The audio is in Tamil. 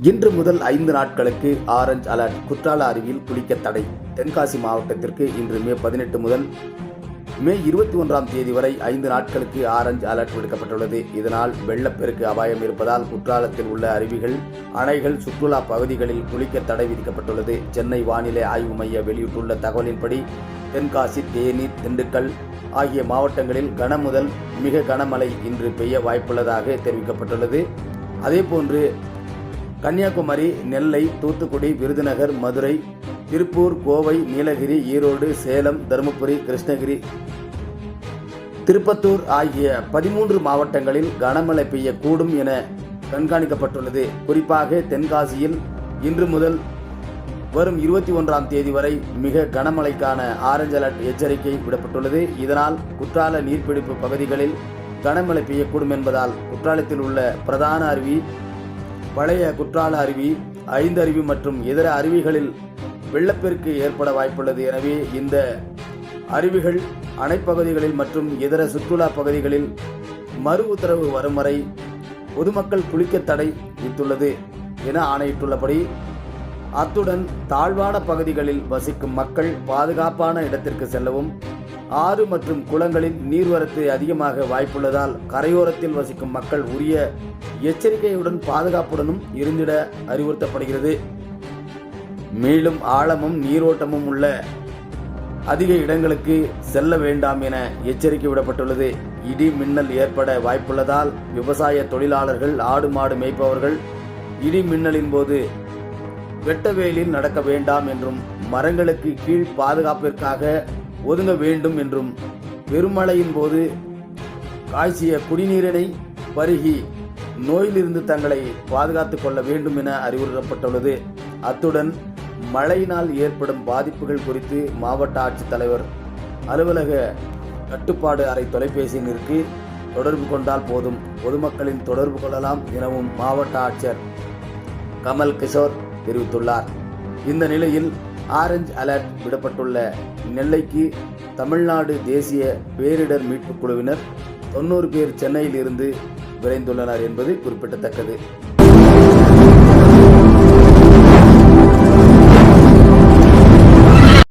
இன்று முதல் ஐந்து நாட்களுக்கு ஆரஞ்ச் அலர்ட் குற்றால அருவியில் குளிக்க தடை. தென்காசி மாவட்டத்திற்கு இன்று மே பதினெட்டு முதல் மே இருபத்தி ஒன்றாம் தேதி வரை ஐந்து நாட்களுக்கு ஆரஞ்சு அலர்ட் விடுக்கப்பட்டுள்ளது. இதனால் வெள்ளப்பெருக்கு அபாயம் இருப்பதால் குற்றாலத்தில் உள்ள அருவிகள் அணைகள் சுற்றுலா பகுதிகளில் குளிக்க தடை விதிக்கப்பட்டுள்ளது. சென்னை வானிலை ஆய்வு மைய வெளியிட்டுள்ள தகவலின்படி தென்காசி தேனி திண்டுக்கல் ஆகிய மாவட்டங்களில் கன முதல் மிக கனமழை இன்று பெய்ய வாய்ப்புள்ளதாக தெரிவிக்கப்பட்டுள்ளது. அதேபோன்று கன்னியாகுமரி நெல்லை தூத்துக்குடி விருதுநகர் மதுரை திருப்பூர் கோவை நீலகிரி ஈரோடு சேலம் தருமபுரி கிருஷ்ணகிரி திருப்பத்தூர் ஆகிய பதிமூன்று மாவட்டங்களில் கனமழை பெய்யக்கூடும் என கண்காணிக்கப்பட்டுள்ளது. குறிப்பாக தென்காசியில் இன்று முதல் வரும் இருபத்தி ஒன்றாம் தேதி வரை மிக கனமழைக்கான ஆரஞ்ச் அலர்ட் எச்சரிக்கை விடப்பட்டுள்ளது. இதனால் குற்றால நீர்பிடிப்பு பகுதிகளில் கனமழை பெய்யக்கூடும் என்பதால் குற்றாலத்தில் உள்ள பிரதான அருவி பழைய குற்றால அருவி ஐந்து அருவி மற்றும் இதர அருவிகளில் வெள்ளப்பெருக்கு ஏற்பட வாய்ப்புள்ளது. எனவே இந்த அருவிகள் அணைப்பகுதிகளில் மற்றும் இதர சுற்றுலா பகுதிகளில் மறு உத்தரவு வரும் வரை பொதுமக்கள் குளிக்க தடை வித்துள்ளது என ஆணையிட்டுள்ளபடி அத்துடன் தாழ்வான பகுதிகளில் வசிக்கும் மக்கள் பாதுகாப்பான இடத்திற்கு செல்லவும் ஆறு மற்றும் குளங்களில் நீர்வரத்து அதிகமாக வாய்ப்புள்ளதால் கரையோரத்தில் வசிக்கும் மக்கள் உரிய எச்சரிக்கையுடன் பாதுகாப்புடனும் இருந்திட அறிவுறுத்தப்படுகிறது. மேலும் ஆழமும் நீரோட்டமும் உள்ள அதிக இடங்களுக்கு செல்ல வேண்டாம் என எச்சரிக்கை விடப்பட்டுள்ளது. இடி மின்னல் ஏற்பட வாய்ப்புள்ளதால் விவசாய தொழிலாளர்கள் ஆடு மாடு மேய்ப்பவர்கள் இடி மின்னலின் போது வெட்டவேலில் நடக்க வேண்டாம் என்றும் மரங்களுக்கு கீழ் பாதுகாப்பிற்காக ஒதுங்க வேண்டும் என்றும் பெருமழையின் போது காய்ச்சிய குடிநீரினை பருகி நோயிலிருந்து தங்களை பாதுகாத்துக் கொள்ள வேண்டும் என அறிவுறுத்தப்பட்டுள்ளது. அத்துடன் மழையினால் ஏற்படும் பாதிப்புகள் குறித்து மாவட்ட ஆட்சித்தலைவர் அலுவலக கட்டுப்பாடு அறை தொலைபேசியினருக்கு தொடர்பு கொண்டால் போதும். பொதுமக்களின் தொடர்பு கொள்ளலாம் எனவும் மாவட்ட ஆட்சியர் கமல் கிஷோர் தெரிவித்துள்ளார். இந்த நிலையில் ஆரஞ்ச் அலர்ட் விடப்பட்டுள்ள நெல்லைக்கு தமிழ்நாடு தேசிய பேரிடர் மீட்புக் குழுவினர் தொண்ணூறு பேர் சென்னையில் இருந்து விரைந்துள்ளனர் என்பது குறிப்பிடத்தக்கது.